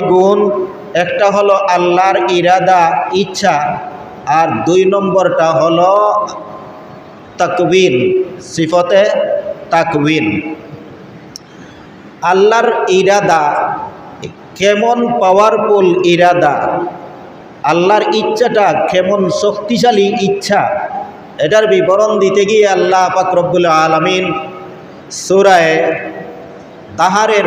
গুণ, একটা হলো আল্লাহর ইরাদা, ইচ্ছা, আর দুই নম্বরটা হলো তাকবিন সিফতে তাকবিন আল্লাহর ইরাদা, কেমন পাওয়ারফুল ইরাদা? আল্লাহর ইচ্ছাটা কেমন শক্তিশালী ইচ্ছা? এটার বিবরণ দিতে গিয়ে আল্লাহ পাক রব্বুল আলমিন সুরায় তাহারের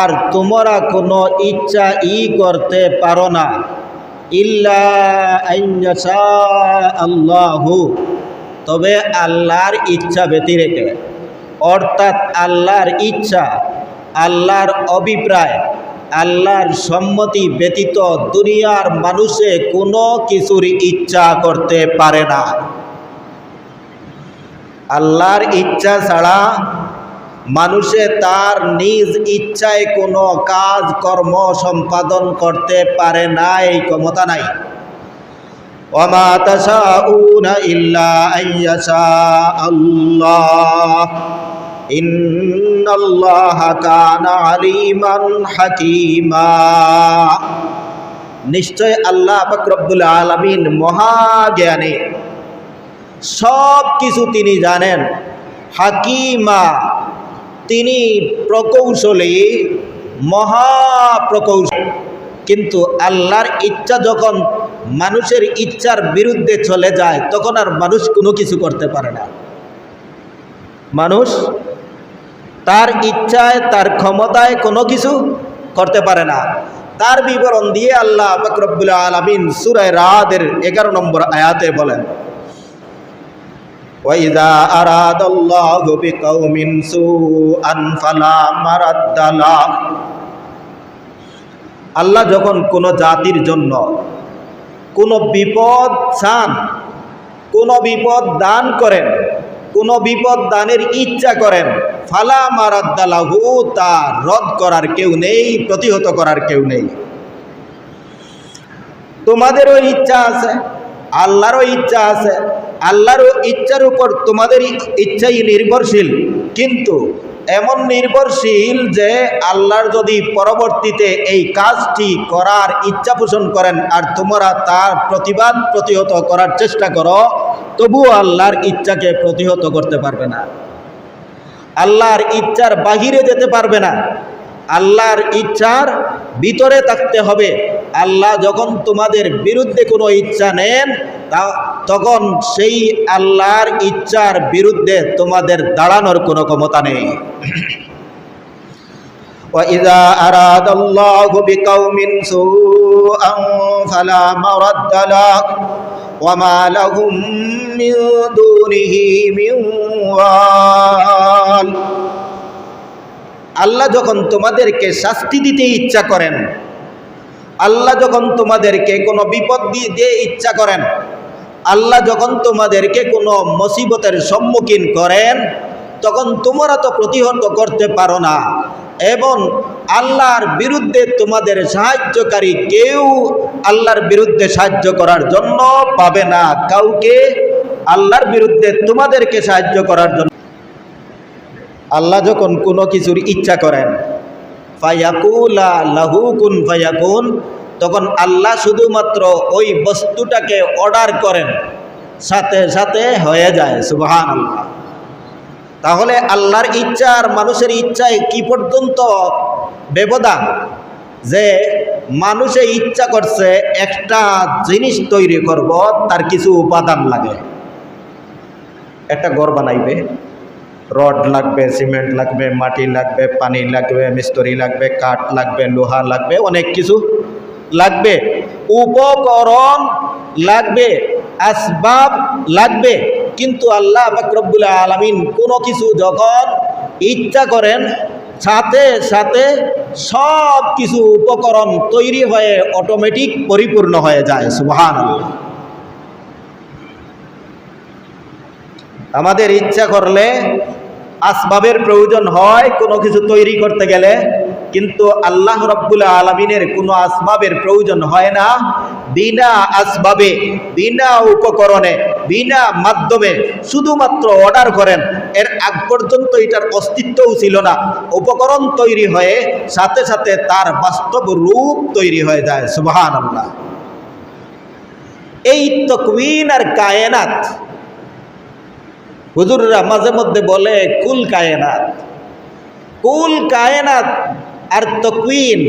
আর তোমরা কোনো ইচ্ছা ই করতে পারো না। ইল্লা আইয়াশা তবে আল্লাহর ইচ্ছা ব্যতি রেখে অর্থাৎ আল্লাহর ইচ্ছা, আল্লাহর অভিপ্রায়, আল্লাহর সম্মতি ব্যতীত দুনিয়ার মানুষে কোনো কিছুর ইচ্ছা করতে পারে না। আল্লাহর ইচ্ছা ছাড়া মানুষে তার নিজ ইচ্ছায় কোনো কাজ, কর্ম, সম্পাদন করতে পারে না, এই ক্ষমতা নাই। ইল্লা আল্লাহ নিশ্চয় আল্লাহ পাক রব্বুল আলামিন মহাজ্ঞানী। সব কিছু তিনি জানেন। হাকিমা, তিনি প্রকৌশলী, মহাপ্রকৌশল। কিন্তু আল্লাহর ইচ্ছা যখন মানুষের ইচ্ছার বিরুদ্ধে চলে যায়, তখন আর মানুষ কোনো কিছু করতে পারে না। মানুষ তার ইচ্ছায়, তার ক্ষমতায় কোনো কিছু করতে পারে না। তার বিবরণ দিয়ে আল্লাহ বকরবুল আলমিন সুরায় রাদের এগারো নম্বর আয়াতে বলেন وإذا أراد الله بقوم سوءا فلا مرد له আল্লাহ যখন কোনো জাতির জন্য কোনো বিপদ চান কোনো বিপদ দান করেন কোনো বিপদ দানের ইচ্ছা করেন ফালা মারাদ্দালাহু তা রদ করার কেউ নেই প্রতিহত করার কেউ নেই তোমাদেরও ইচ্ছা আছে আল্লাহরও ইচ্ছা আছে আল্লাহর ইচ্ছার উপর তোমাদের ইচ্ছাই নির্ভরশীল। কিন্তু এমন নির্ভরশীল যে আল্লাহর যদি পরবর্তীতে এই কাজটি করার ইচ্ছা পোষণ করেন আর তোমরা তার প্রতিবাদ প্রতিহত করার চেষ্টা করো, তবুও আল্লাহর ইচ্ছাকে প্রতিহত করতে পারবে না। আল্লাহর ইচ্ছার বাহিরে যেতে পারবে না। আল্লাহর ইচ্ছার ভিতরে থাকতে হবে। আল্লাহ যখন তোমাদের বিরুদ্ধে কোনো ইচ্ছা নেন তা তখন সেই আল্লাহর ইচ্ছার বিরুদ্ধে তোমাদের দাঁড়ানোর কোনো ক্ষমতা নেই وإذا أراد الله بقوم سوءا فلا مرد له وما لهم من دونه من وال আল্লাহ যখন তোমাদেরকে শাস্তি দিতে ইচ্ছা করেন আল্লাহ যখন তোমাদেরকে কোনো বিপদ দিয়ে ইচ্ছা করেন আল্লাহ যখন তোমাদেরকে কোনো মুসিবতের সম্মুখীন করেন, তখন তোমরা তো প্রতিহত করতে পারো না। এবং আল্লাহর বিরুদ্ধে তোমাদের সাহায্যকারী কেউ আল্লাহর বিরুদ্ধে সাহায্য করার জন্য পাবে না। কাউকে আল্লাহর বিরুদ্ধে তোমাদেরকে সাহায্য করার জন্য। আল্লাহ যখন কোনো কিছুর ইচ্ছা করেন, ফায়াকুলা লাহু কুন ফায়াকুন তখন আল্লাহ শুধুমাত্র ওই বস্তুটাকে অর্ডার করেন। সাথে সাথে হয়ে যায় সুবহান আল্লাহ তাহলে আল্লাহর ইচ্ছা আর মানুষের ইচ্ছায় কি পর্যন্ত ব্যবধান? যে মানুষে ইচ্ছা করছে একটা জিনিস তৈরি করব, তার কিছু উপাদান লাগে। একটা ঘর বানাইবে। রড লাগবে, সিমেন্ট লাগবে, মাটি লাগবে, পানি লাগবে, মিস্ত্রি লাগবে, কাঠ লাগবে, লোহা লাগবে, অনেক কিছু লাগবে। উপকরণ লাগবে, আসবাব লাগবে। কিন্তু আল্লাহ বাকরবুল আলমিন কোনো কিছু যখন ইচ্ছা করেন, সাথে সাথে সব কিছু উপকরণ তৈরি হয়ে অটোমেটিক পরিপূর্ণ হয়ে যায়। সুবহান আমাদের ইচ্ছা করলে আসবাবের প্রয়োজন হয় কোনো কিছু তৈরি করতে গেলে। কিন্তু আল্লাহ রব্বুল আলমিনের কোনো আসবাবের প্রয়োজন হয় না। বিনা আসবাবে, বিনা উপকরণে, বিনা মাধ্যমে শুধুমাত্র অর্ডার করেন। এর আগ পর্যন্ত এটার অস্তিত্বও ছিল না। উপকরণ তৈরি হয়ে সাথে সাথে তার বাস্তব রূপ তৈরি হয়ে যায়। সুবহান আল্লাহ এই তকবিন আর কায়নাত, হুজুররা মাঝে মধ্যে বলে কুল কায়নাত। কুল কায়নাত আর তকুইন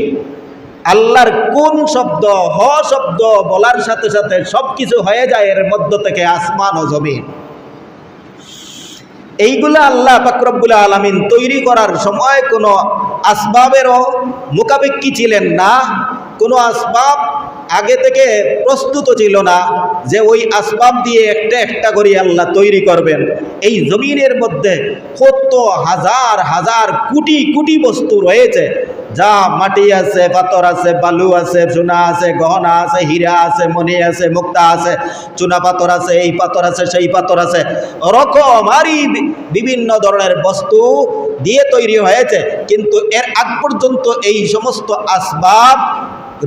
আল্লাহর কোন শব্দ, হ শব্দ বলার সাথে সাথে সব কিছু হয়ে যায় এর মধ্য থেকে আসমান ও জমিন। এইগুলো আল্লাহ পাকরবুল আলমিন তৈরি করার সময় কোনো আসবাবেরও মোকাবেক্ষি ছিলেন না, কোনো আসবাব আগে থেকে প্রস্তুত ছিল না যে ওই আসবাব দিয়ে একটা একটা করে আল্লাহ তৈরি করবেন। এই জমিনের মধ্যে কত হাজার হাজার কোটি কোটি বস্তু রয়েছে। যা মাটি আছে, পাথর আছে, বালু আছে সোনা আছে, গহনা আছে, হীরা আছে মনি আছে, মুক্তা আছে, চুনা পাথর আছে, এই পাথর আছে, সেই পাথর আছে। রকমারি বিভিন্ন ধরনের বস্তু দিয়ে তৈরি হয়েছে। কিন্তু এর আগ পর্যন্ত এই সমস্ত আসবাব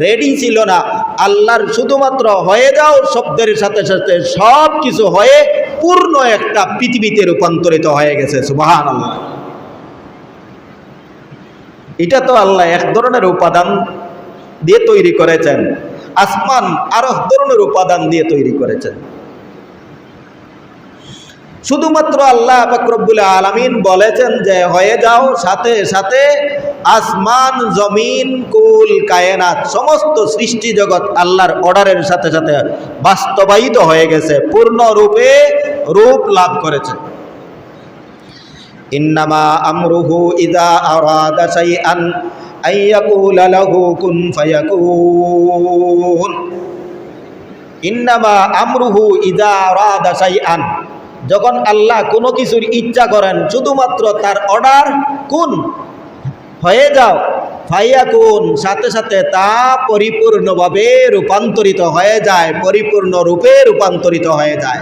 রেডি ছিল না। আল্লাহর শুধুমাত্র হয়ে যাও, শব্দের সাথে সাথে সব কিছু হয়ে পূর্ণ একটা পৃথিবীতে রূপান্তরিত হয়ে গেছে সুবাহান আল্লাহ এটা তো আল্লাহ এক ধরনের উপাদান দিয়ে তৈরি করেছেন। আসমান আরও ধরনের উপাদান দিয়ে তৈরি করেছেন। শুধুমাত্র আল্লাহ ফাকরবুল আলমিন বলেছেন যে হয়ে যাও, সাথে সাথে আসমান, জমিন, কুল, কায়নাত, সমস্ত সৃষ্টি জগৎ আল্লাহর অর্ডারের সাথে সাথে বাস্তবায়িত হয়ে গেছে, পূর্ণ রূপে রূপ লাভ করেছে। ইন্নামা আমরুহু ইদা আরাদা শাইআন আইয়াকুলা লাহু কুন ফায়াকুন। ইন্নামা আমরুহু ইদা আরাদা শাইআন। যখন আল্লাহ কোনো কিছুর ইচ্ছা করেন, শুধুমাত্র তার অর্ডার কোন? হয়ে যাও। ফাইয়া কোন সাথে সাথে তা পরিপূর্ণভাবে রূপান্তরিত হয়ে যায়, পরিপূর্ণ রূপে রূপান্তরিত হয়ে যায়।